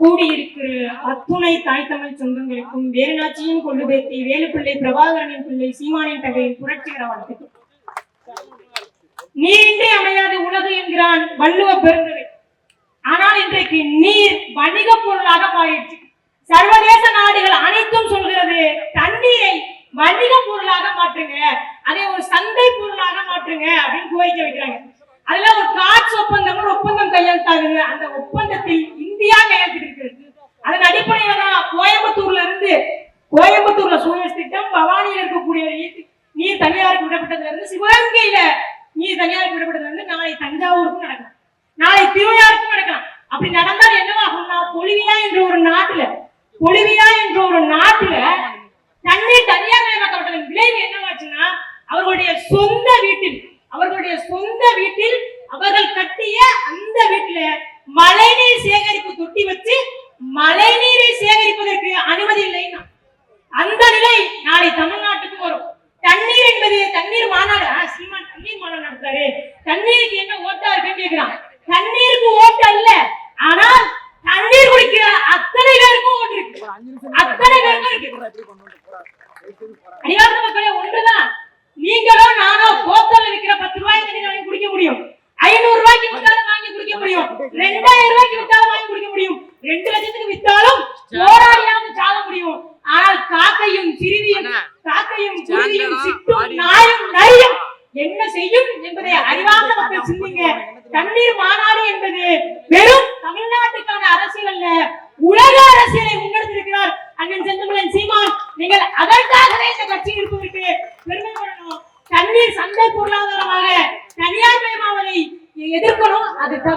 கூடியிருக்கிற அத்துணை தாய் தமிழ் சொந்தங்களுக்கும் வேலுநாச்சியின் கொள்ளுபேத்தி வேலுப்பிள்ளை பிரபாகரனின் பிள்ளை சீமானின் தகையின் புரட்சிகர வாழ்த்துக்கள் நீரின்றி அமையாது உலகு என்கிறான் வள்ளுவ பெருந்தவை ஆனால் இன்றைக்கு நீர் வணிக பொருளாக மாறிடுச்சு. சர்வதேச நாடுகள் அனைத்தும் சொல்கிறது தண்ணீரை வணிக பொருளாக மாற்றுங்க அதை ஒரு சந்தை பொருளாக மாற்றுங்க அப்படின்னு கோரிக்கை வைக்கிறாங்க அதுல ஒரு காட்சி ஒப்பந்தம் ஒரு ஒப்பந்தம் கையெழுத்தாகுது அந்த ஒப்பந்தத்தில் இந்தியா கையெழுத்திருக்கிறது அதன் அடிப்படையில தான் கோயம்புத்தூர்ல இருந்து கோயம்புத்தூர்ல சூழல் திட்டம் பவானியில் இருக்கக்கூடிய நீர் நீர் தனியாருக்கு விடப்பட்டதுல இருந்து சிவகங்கையில நீர் தனியாருக்கு விடப்பட்டதுல இருந்து நாளை தஞ்சாவூருக்கும் நடக்கலாம் நாளை திருவிழாவுக்கும் நடக்கலாம் அப்படி நடந்தால் என்னவாகும்னா பொலிவியா என்ற ஒரு நாட்டுல பொலிவியா என்ற ஒரு நாட்டுல தண்ணீர் தனியார் மயமாக்கப்பட்டதன் விளைவு என்னவாச்சுன்னா அவர்களுடைய சொந்த வீட்டில் அவர்களுடைய சொந்த வீட்டில் அவர்கள் கட்டிய அந்த வீட்டுல மழைநீர் சேகரிப்பு தொட்டி வச்சு மழைநீரை சேகரிப்பதற்கு அனுமதி இல்லைன்னா அந்த நிலை நாளை தமிழ்நாட்டுக்கு வரும். தண்ணீர் என்பது தண்ணீர் மாநாடு சீமான் தண்ணீர் மாநாடு நடத்துறாரு. தண்ணீருக்கு என்ன ஓட்டா இருக்குன்னு கேக்குறான். தண்ணீருக்கு ஓட்டு அல்ல ஆனால் தண்ணீர் குடிக்கிற அத்தனை பேருக்கும் ஓட்டு இருக்கு. அத்தனை பேருக்கும் இருக்கு. மக்களே ஒன்றுதான்.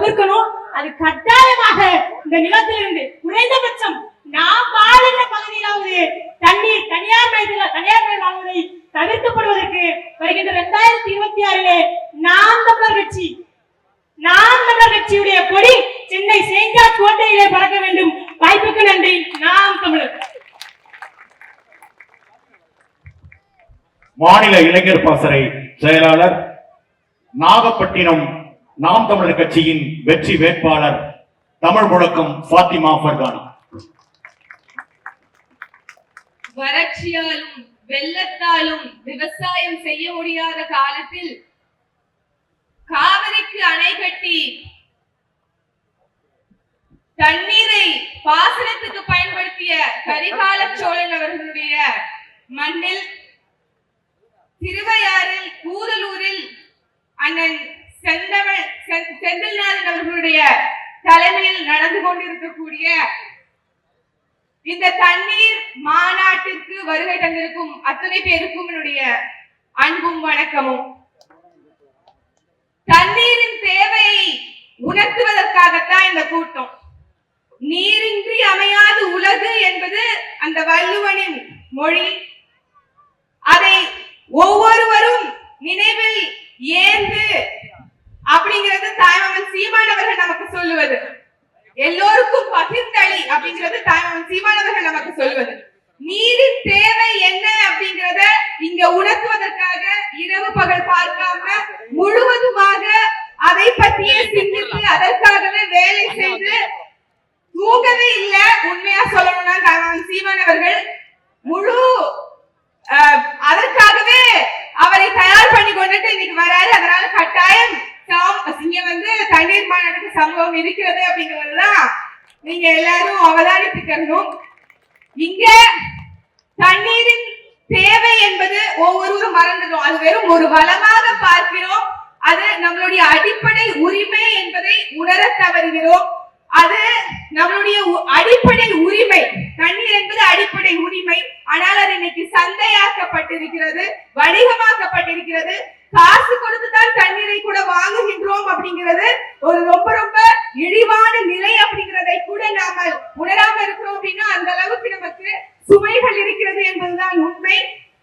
தவிர்க்கணும். அது கட்டாயமாக இந்த நிலத்திலிருந்து குறைந்தபட்சம் நாம் வாழ்கிற பகுதியிலாவது தண்ணீர் தனியார் மயத்தில் தனியார் மயமாவதை தவிர்க்கப்படுவதற்கு வருகின்ற இரண்டாயிரத்தி இருபத்தி ஆறிலே நாம் தமிழர் கட்சி நாம் தமிழர் கட்சியுடைய கொடி சென்னை செயின்ட் கோட்டையிலே பறக்க வேண்டும். வாய்ப்புக்கு நன்றி. நாம் தமிழர். மாநில இளைஞர் பாசறை செயலாளர் நாகப்பட்டினம் நாம் தமிழர் கட்சியின் வெற்றி வேட்பாளர் தமிழ் முழக்கம் ஃபாத்திமா ஃபர்கானா. வறட்சியாலும் வெள்ளத்தாலும் விவசாயம் செய்ய முடியாத காலத்தில் காவிரிக்கு அணை கட்டி தண்ணீரை பாசனத்துக்கு பயன்படுத்திய கரிகால சோழன் அவர்களுடைய மண்ணில் திருவையாறில் கூதலூரில் அண்ணன் செந்தமிழ் செந்தில்நாதன் அவர்களுடைய தலைமையில் நடந்து கொண்டிருக்கக்கூடிய இந்த தண்ணீர் மாநாட்டிற்கு வருகை தந்திருக்கும் அத்தனை பேருக்கும் என்னுடைய அன்பும் வணக்கமும். தண்ணீரின் தேவையை உணர்த்துவதற்காகத்தான் இந்த கூட்டம். நீரின்றி அமையாது உலகு என்பது அந்த வள்ளுவனின் மொழி. அதை ஒவ்வொருவரும் நினைவில் ஏந்து அப்படிங்கிறது தாய்மாமன் சீமானவர்கள் நமக்கு சொல்லுவது. எல்லோருக்கும் பகிர்ந்தளி அப்படிங்கிறது தாய்மாமன் சீமானவர்கள் நமக்கு சொல்லுவது. நீரின் தேவை என்ன அப்படிங்கறத இங்க உணர்த்துவதற்காக இரவு பகல் பார்க்காம முழுவதுமாக அதை பற்றியே சிந்தித்து அதற்கு வேலை செய்து தூங்கவே இல்ல உண்மையா சொல்லணும்னா தாய்மாமன் சீமானவர்கள் முழு அஹ், அதற்காகவே அவரை தயார் பண்ணி கொண்டுட்டு இன்னைக்கு வராரு அதனால கட்டாயம் சாம் இங்க வந்து தண்ணீர் மாநாட்டுக்கு சம்பவம் இருக்கிறது அப்படிங்கறதுதான் நீங்க எல்லாரும் அவதானித்துக்கணும் இங்க தண்ணீரின் தேவை என்பது ஒவ்வொருவரும் மறந்துடும் அது வெறும் ஒரு வளமாக பார்க்கிறோம். அது நம்மளுடைய அடிப்படை உரிமை என்பதை உணர தவறுகிறோம். அது நம்மளுடைய அடிப்படை உரிமை. தண்ணீர் என்பது அடிப்படை உரிமை. ஆனால் அது இன்னைக்கு சந்தையாக்கப்பட்டிருக்கிறது வணிகமாக்கப்பட்டிருக்கிறது. காசு கொடுத்து தான் தண்ணீரை கூட வாங்குகின்றோம் அப்படிங்கிறது ஒரு ரொம்ப ரொம்ப இழிவான நிலை அப்படிங்கிறதை கூட நாம உணராம இருக்கிறோம் அப்படின்னா அந்த அளவுக்கு நமக்கு சுமைகள் இருக்கிறது என்பதுதான் உண்மை.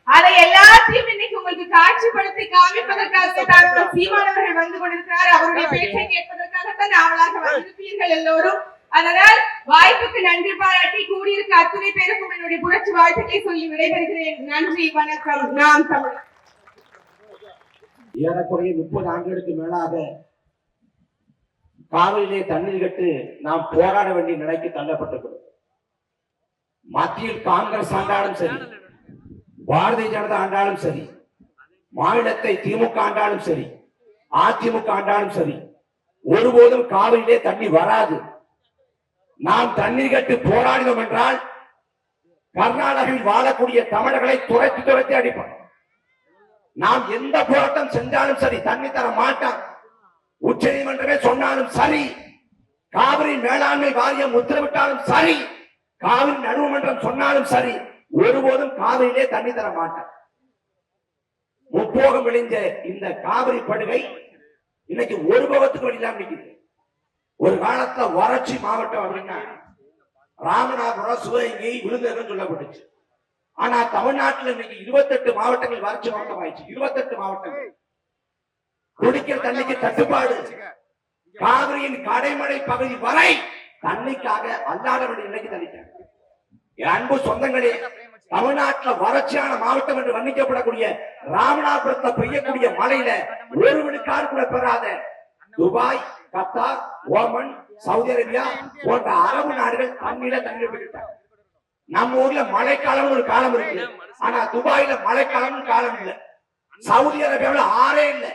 அதை எல்லாத்தையும் இன்னைக்கு உங்களுக்கு காட்சிப்படுத்தி காமிப்பதற்காக தான் சீமானவர்கள் வந்து கொண்டிருக்கிறார். அவருடைய பேச்சை கேட்பதற்காகத்தான் ஆவலாக வந்திருப்பீர்கள் எல்லோரும். அதனால் வாய்ப்புக்கு நன்றி பாராட்டி கூடியிருக்க அத்துணை பேருக்கும் என்னுடைய புரட்சி வாழ்த்துக்களை சொல்லி விடைபெறுகிறேன். நன்றி வணக்கம். நாம் தமிழ் ஏறக்குறைய முப்பது ஆண்டுகளுக்கு மேலாக காவிரியிலே தண்ணீர் கட்டு நாம் போராட வேண்டிய நிலைக்கு தள்ளப்பட்டிருக்கிறோம். மத்தியில் காங்கிரஸ் ஆண்டாலும் சரி பாரதிய ஜனதா ஆண்டாலும் சரி மாநிலத்தை திமுக ஆண்டாலும் சரி அதிமுக ஆண்டாலும் சரி ஒருபோதும் காவிரியிலே தண்ணி வராது. நாம் தண்ணீர் கட்டு போராடினோம் என்றால் கர்நாடகாவில் வாழக்கூடிய தமிழர்களை துரத்தி துரத்தி அடிப்போம். நாம் எந்த போராட்டம் செஞ்சாலும் சரி தண்ணி தர மாட்டான். உச்ச நீதிமன்றமே சொன்னாலும் சரி காவிரி மேலாண்மை வாரியம் உத்தரவிட்டாலும் சரி காவிரி நடுவுமன்றம் சொன்னாலும் சரி ஒருபோதும் காவிரியிலே தண்ணி தர மாட்டான். முப்போகம் விளைஞ்ச இந்த காவிரி படுகை இன்னைக்கு ஒரு போகத்துக்கு வழியிலாம் நிற்குது ஒரு காலத்துல வறட்சி மாவட்டம் அப்படின்னா ராமநாதபுரம் சிவகங்கை விருதுநகர் சொல்லப்பட்டுச்சு. ஆனா தமிழ்நாட்டுல இன்னைக்கு இருபத்தெட்டு மாவட்டங்கள் வறட்சி மாவட்டம் ஆயிடுச்சு இருபத்தெட்டு மாவட்டங்கள். குடிக்கிற தண்ணிக்கு தட்டுப்பாடு. காவிரியின் கடைமடை பகுதி வரை தண்ணிக்காக அல்லாதவர்கள் இன்னைக்கு தள்ளிட்டாங்க. என் அன்பு சொந்தங்களே தமிழ்நாட்டுல வறட்சியான மாவட்டம் என்று வர்ணிக்கப்படக்கூடிய ராமநாதபுரத்துல பெய்யக்கூடிய மழையில ஒரு விழுக்காடு கூட பெறாத Dubai Qatar Oman Saudi Arabia போன்ற அரபு நாடுகள் தண்ணீர தண்ணீர் விட்டுட்டாங்க. நம்ம ஊர்ல மழைக்காலம்னு ஒரு காலம் இருக்கு. ஆனா துபாயில மழைக்காலம்னு காலம் இல்ல. சவுதி அரேபியாவுல ஆறே இல்ல.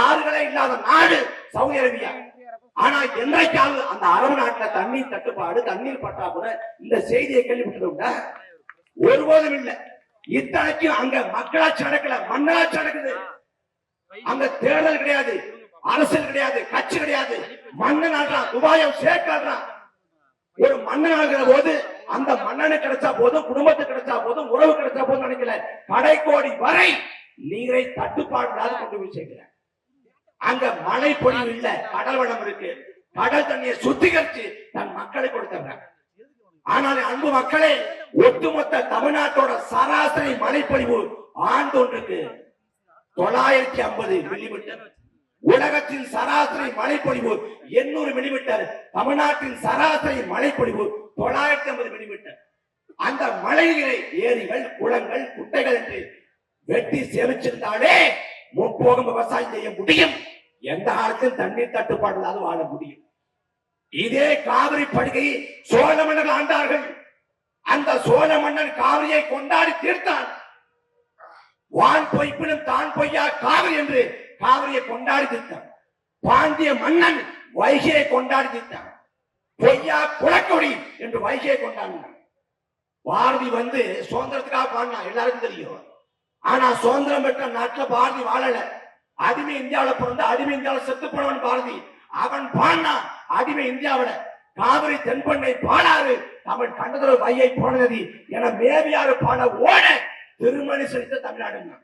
ஆறுகளே இல்லாத நாடு சவுதி அரேபியா. ஆனா என்றைக்காவது அந்த அரபு நாட்டுல தண்ணீர் தட்டுப்பாடு தண்ணீர் பற்றாக்குறை இந்த செய்தியை கேள்விப்பட்டது ஒருபோதும் இல்ல. இத்தனைக்கும் அங்க மக்களாட்சி நடக்கல மன்னராட்சி நடக்குது. அங்க தேர்தல் கிடையாது அரசியல் கிடையாது கட்சி கிடையாது. மன்னன் ஆடுறான் துபாயம் ஷேக் ஆடுறான் ஒரு மன்னன் ஆகிற போது அந்த மன்னனு கிடைச்சா போதும் குடும்பத்துக்கு கிடைச்சா போதும் உறவு கிடைச்சா போதும் நினைக்கல. படைக்கோடி வரை நீரை தட்டுப்பாடு கொண்டு போய் சேர்க்கிறேன் அங்க மழை பொழிவு இல்ல கடல் வளம் இருக்கு. கடல் தண்ணியை சுத்திகரிச்சு தன் மக்களை கொடுத்தாங்க ஆனால் அன்பு மக்களே ஒட்டுமொத்த தமிழ்நாட்டோட சராசரி மழைப்பொழிவு ஆண்டொன்றுக்கு தொள்ளாயிரத்தி ஐம்பது மில்லிமீட்டர். உலகத்தின் சராசரி மழைப்பொழிவு எண்ணூறு மில்லிமீட்டர் தமிழ்நாட்டின் சராசரி மழைப்பொழிவு தொள்ளாயிரத்தி ஐம்பது மில்லிமீட்டர். அந்த மழைநீரை ஏரிகள் குளங்கள் குட்டைகள் என்று வெட்டி சேமிச்சிருந்தாலே முற்போகம் விவசாயம் செய்ய முடியும். எந்த காலத்தில் தண்ணீர் தட்டுப்பாடு இல்லாத வாழ முடியும். இதே காவிரி படுகையை சோழ மன்னர்கள் ஆண்டார்கள். அந்த சோழ மன்னன் காவிரியை கொண்டாடி தீர்த்தான். வான் பொய்ப்பினும் தான் பொய்யா காவிரி என்று காவிரியை கொண்டாடி தீர்த்தான் பாண்டிய மன்னன் வைகையை கொண்டாடி தீர்த்தான் பொய்யா குலக்கொடி என்று வைகையை கொண்டாடினான் பாரதி வந்து சுதந்திரத்துக்காக பாடினான் எல்லாருக்கும் தெரியும். ஆனா சுதந்திரம் பெற்ற நாட்டில் பாரதி வாழல. அடிமை இந்தியாவுல பிறந்த அடிமை இந்தியாவில் செத்து போனவன் பாரதி. அவன் பாடினா அடிமை இந்தியாவில. காவிரி தென்பண்ணை பாடாறு. தமிழ் கண்டதொரு வையை போனதி என மேவியாறு பாட ஓட திருமணி செலுத்த தமிழ்நாடுங்க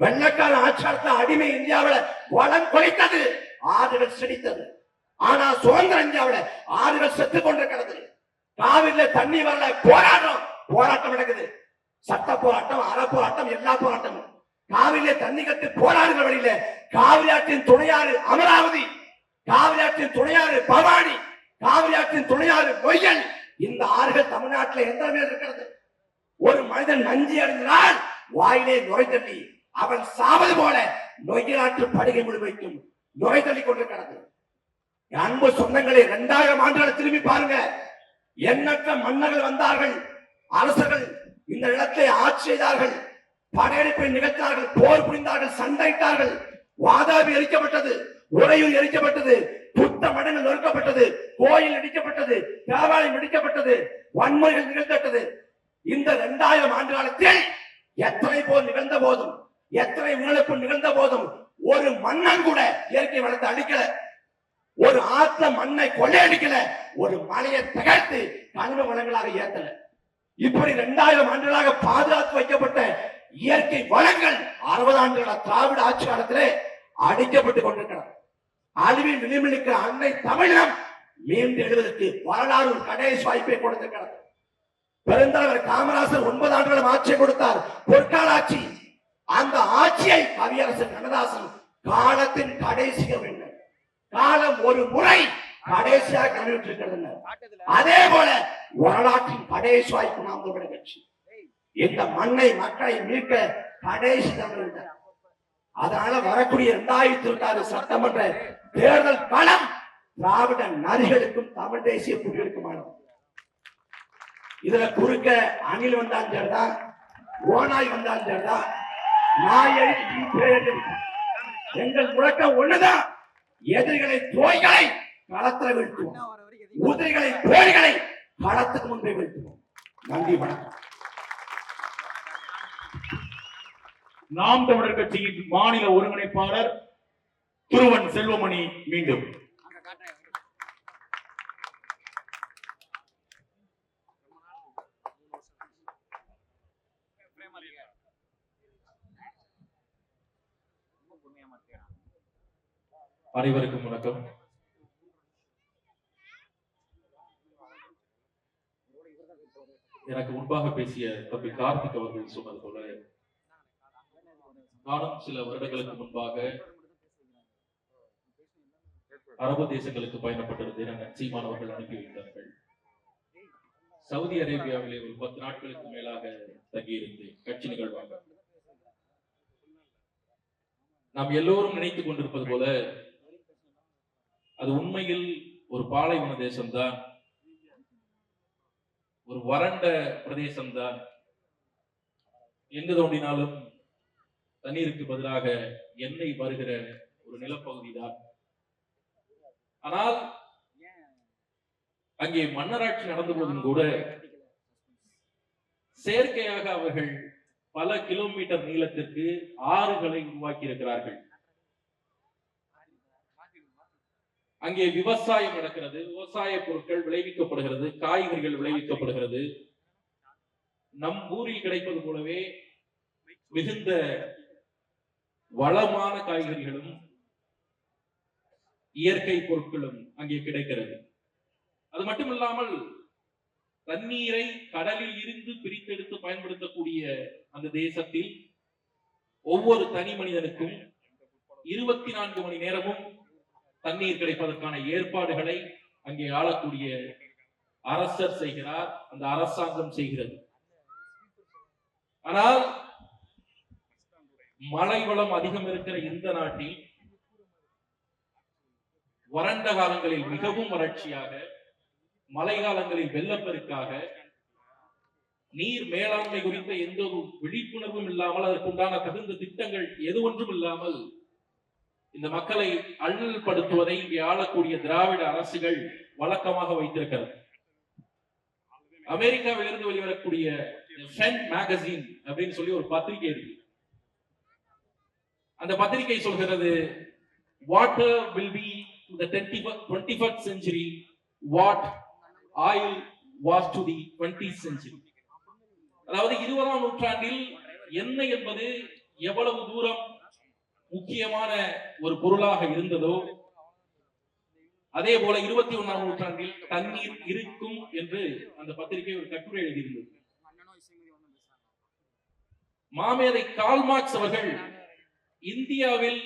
வெள்ளக்கார ஆட்சியாளத்தை அடிமை இந்தியாவுல வளம் கொலைத்தது ஆறுகள் செடித்தது. ஆனா சுதந்திர இந்தியாவில ஆறுகள் செத்து கொண்டிருக்கிறது. காவிரில தண்ணி வரல போராட்டம். போராட்டம் நடக்குது. சட்ட போராட்டம் அற போராட்டம் எல்லா போராட்டமும். காவிரியில தண்ணி கட்டு போராடுகிற வழியில காவிரி ஆற்றின் துணையாறு அமராவதி காவிரி ஆற்றின் துணையாறு பவானி காவிரி ஆற்றின் துணையாறு நொய்யல் இந்த ஆறுகள் தமிழ்நாட்டில் எந்த மேல் இருக்கிறது. ஒரு மனிதன் நஞ்சி அடைந்தால் வாயிலே நுரை அவன் சாவது போல நொய்யலாற்று படுகை முழுமைக்கும் நுரை தள்ளி கொண்டு கிடந்தது அன்பு சொந்தங்களை இரண்டாயிரம் ஆண்டுகள் திரும்பி பாருங்க. எண்ணற்ற மன்னர்கள் வந்தார்கள். அரசர்கள் இந்த இடத்தை ஆட்சி செய்தார்கள். படையெடுப்பை நிகழ்த்தினார்கள் போர் புரிந்தார்கள். சண்டையிட்டார்கள். வாதாபி எரிக்கப்பட்டது. உறையூர் எரிக்கப்பட்டது. புத்த மடங்கள் நொறுக்கப்பட்டது. கோயில் இடிக்கப்பட்டது. தேவாலயம் இடிக்கப்பட்டது. வன்முறைகள் நிகழ்த்தப்பட்டது. இந்த இரண்டாயிரம் ஆண்டு காலத்தில் எத்தனை போர் நிகழ்ந்த போதும் எத்தனை உணர்ப்பு நிகழ்ந்த போதும் ஒரு மன்னன் கூட இயற்கை வளத்தை அழிக்கல. ஒரு ஆத்த மண்ணை கொள்ளையடிக்கல. ஒரு மலையை தகர்த்து கனிம வளங்களாக ஏத்தல. இப்படி இரண்டாயிரம் ஆண்டுகளாக பாதுகாத்து வைக்கப்பட்ட இயற்கை வளங்கள் அறுபது ஆண்டுகள திராவிட ஆட்சி காலத்திலே அடிக்கப்பட்டு கொண்டிருக்கிறது அழிவின் விளிம்பில் அன்னை தமிழகம் மீண்டு எழுவதற்கு வரலாறு கடைசி வாய்ப்பை கொடுத்திருக்கிறது. பெருந்தலைவர் காமராசர் ஒன்பது ஆண்டுகளும் ஆட்சியை கொடுத்தார். பொற்கால ஆட்சி அந்த ஆட்சியை கவியரசன் கண்ணதாசன் காலத்தின் கடைசிய வேண்டும் காலம் ஒரு முறை கடைசியாக கண்டுவிட்டிருக்கிறது அதே போல வரலாற்றின் கடைசி வாய்ப்பு நாம் கட்சி இந்த மண்ணை மக்களை மீட்க கடைசி தமிழ் அதனால வரக்கூடிய இரண்டாயிரத்தி இருபத்தி சட்டமன்ற தேர்தல் களம் திராவிட நரிகளுக்கும் தமிழ் தேசிய குடிகளுக்குமானது இதுல குறுக்க அணில் வந்தாலும் சரிதான் ஓனாய் வந்தாலும் சரிதான் நாயை எங்கள் முழக்கம் ஒண்ணுதான். எதிரிகளை தோய்களை களத்துல வீழ்த்துவோம். உதிரிகளை தோழிகளை களத்துக்கு முன்பே வீழ்த்துவோம். நன்றி வணக்கம். நாம் தமிழர் கட்சியின் மாநில ஒருங்கிணைப்பாளர் துருவன் செல்வமணி மீண்டும். அனைவருக்கும் வணக்கம். எனக்கு முன்பாக பேசிய தம்பி கார்த்திக் அவர்கள் சொன்னது போல நானும் சில வருடங்களுக்கு முன்பாக அரபு தேசங்களுக்கு பயணப்பட்டிருந்தேன் அங்கு சீமானவர்கள் அனுப்பி வைத்தார்கள். சவுதி அரேபியாவிலே ஒரு பத்து நாட்களுக்கு மேலாக தங்கியிருந்தேன் கட்சி நிகழ்வாக. நாம் எல்லோரும் நினைத்துக் கொண்டிருப்பது போல அது உண்மையில் ஒரு பாலைவன தேசம்தான். ஒரு வறண்ட பிரதேசம்தான். எங்கு தோண்டினாலும் தண்ணீருக்கு பதிலாக எண்ணெய் வருகிற ஒரு நிலப்பகுதி தான் ஆனால் அங்கே மன்னராட்சி நடந்த போதும் கூட செயற்கையாக அவர்கள் பல கிலோமீட்டர் நீளத்திற்கு ஆறுகளை உருவாக்கி இருக்கிறார்கள் அங்கே விவசாயம் நடக்கிறது விவசாய பொருட்கள் விளைவிக்கப்படுகிறது காய்கறிகள் விளைவிக்கப்படுகிறது. நம் ஊரில் கிடைப்பது போலவே மிகுந்த வளமான காய்கறிகளும் இயற்கை பொருட்களும் அங்கே கிடைக்கிறது. அது மட்டுமில்லாமல் தண்ணீரை கடலில் இருந்து பிரித்தெடுத்து பயன்படுத்தக்கூடிய அந்த தேசத்தில் ஒவ்வொரு தனி மனிதனுக்கும் இருபத்தி நான்கு மணி நேரமும் தண்ணீர் கிடைப்பதற்கான ஏற்பாடுகளை அங்கே ஆளக்கூடிய அரசர் செய்கிறார் அந்த அரசாங்கம் செய்கிறது. ஆனால் மழை வளம் அதிகம் இருக்கிற இந்த நாட்டில் வறண்ட காலங்களில் மிகவும் வறட்சியாக மழை காலங்களில் வெள்ளப்பெருக்காக நீர் மேலாண்மை குறித்த எந்த ஒரு விழிப்புணர்வும் இல்லாமல் அதற்குண்டான தகுந்த திட்டங்கள் எது ஒன்றும் இல்லாமல் இந்த மக்களை அள்ளல்படுத்துவதை இங்கே ஆளக்கூடிய திராவிட அரசுகள் வழக்கமாக வைத்திருக்கிறது. அமெரிக்காவிலிருந்து வெளிவரக்கூடிய மேகசின் அப்படின்னு சொல்லி ஒரு பத்திரிகை இருக்கு. அந்த பத்திரிகை சொல்கிறது water will be to twenty first century what oil was to the twenty century அதாவது இருபதாம் நூற்றாண்டில் எண்ணெய் என்பது எவ்வளவு தூரம் முக்கியமான ஒரு பொருளாக இருந்ததோ அதே போல இருபத்தி ஒண்ணாம் நூற்றாண்டில் தண்ணீர் இருக்கும் என்று அந்த பத்திரிகை ஒரு கட்டுரை எழுதியிருந்தது. மாமேதை கால்மார்க்ஸ் அவர்கள் இந்தியாவில்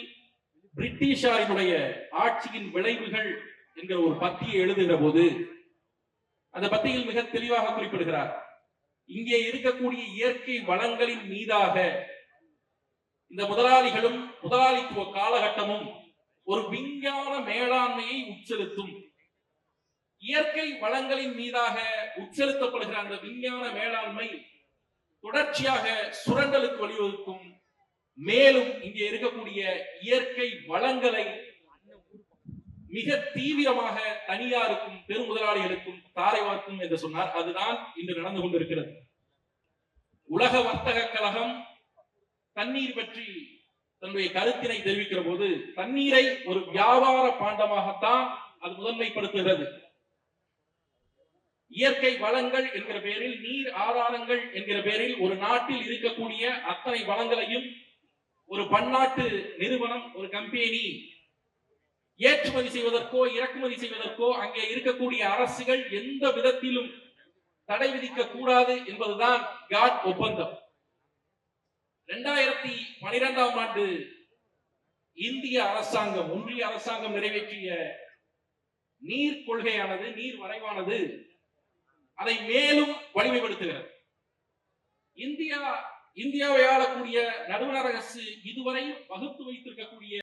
பிரிட்டிஷாரினுடைய ஆட்சியின் விளைவுகள் என்கிற ஒரு பத்தியை எழுதுகிற போது அந்த பத்தியில் மிக தெளிவாக குறிப்பிடுகிறார். இங்கே இருக்கக்கூடிய இயற்கை வளங்களின் மீதாக இந்த முதலாளிகளும் முதலாளித்துவ காலகட்டமும் ஒரு விஞ்ஞான மேலாண்மையை உட்செலுத்தும். இயற்கை வளங்களின் மீதாக உட்செலுத்தப்படுகிற அந்த விஞ்ஞான மேலாண்மை தொடர்ச்சியாக சுரண்டலுக்கு வழிவகுக்கும். மேலும் இங்கே இருக்கக்கூடிய இயற்கை வளங்களை மிக தீவிரமாக தனியாருக்கும் பெரும் முதலாளிகளுக்கும் தாரைவார்க்கும் என்று சொன்னார். அதுதான் இன்று நடந்து கொண்டிருக்கிறது. உலக வர்த்தக கழகம் தண்ணீர் பற்றி தன்னுடைய கருத்தினை தெரிவிக்கிற போது தண்ணீரை ஒரு வியாபார பாண்டமாகத்தான் அது முதன்மைப்படுத்துகிறது. இயற்கை வளங்கள் என்கிற பெயரில் நீர் ஆதாரங்கள் என்கிற பெயரில் ஒரு நாட்டில் இருக்கக்கூடிய அத்தனை வளங்களையும் ஒரு பன்னாட்டு நிறுவனம் ஒரு கம்பெனி ஏற்றுமதி செய்வதற்கோ இறக்குமதி செய்வதற்கோ அங்கே இருக்கக்கூடிய அரசுகள் எந்த விதத்திலும் தடை விதிக்க கூடாது என்பதுதான் காட் ஒப்பந்தம். இரண்டாயிரத்தி பனிரெண்டாம் ஆண்டு இந்திய அரசாங்கம் ஒன்றிய அரசாங்கம் நிறைவேற்றிய நீர் கொள்கையானது நீர் வரைவானது அதை மேலும் வலிமைப்படுத்துகிறது. இந்தியா இந்தியாவை ஆளக்கூடிய நடுவண் அரசு இதுவரை வகுத்து வைத்திருக்கக்கூடிய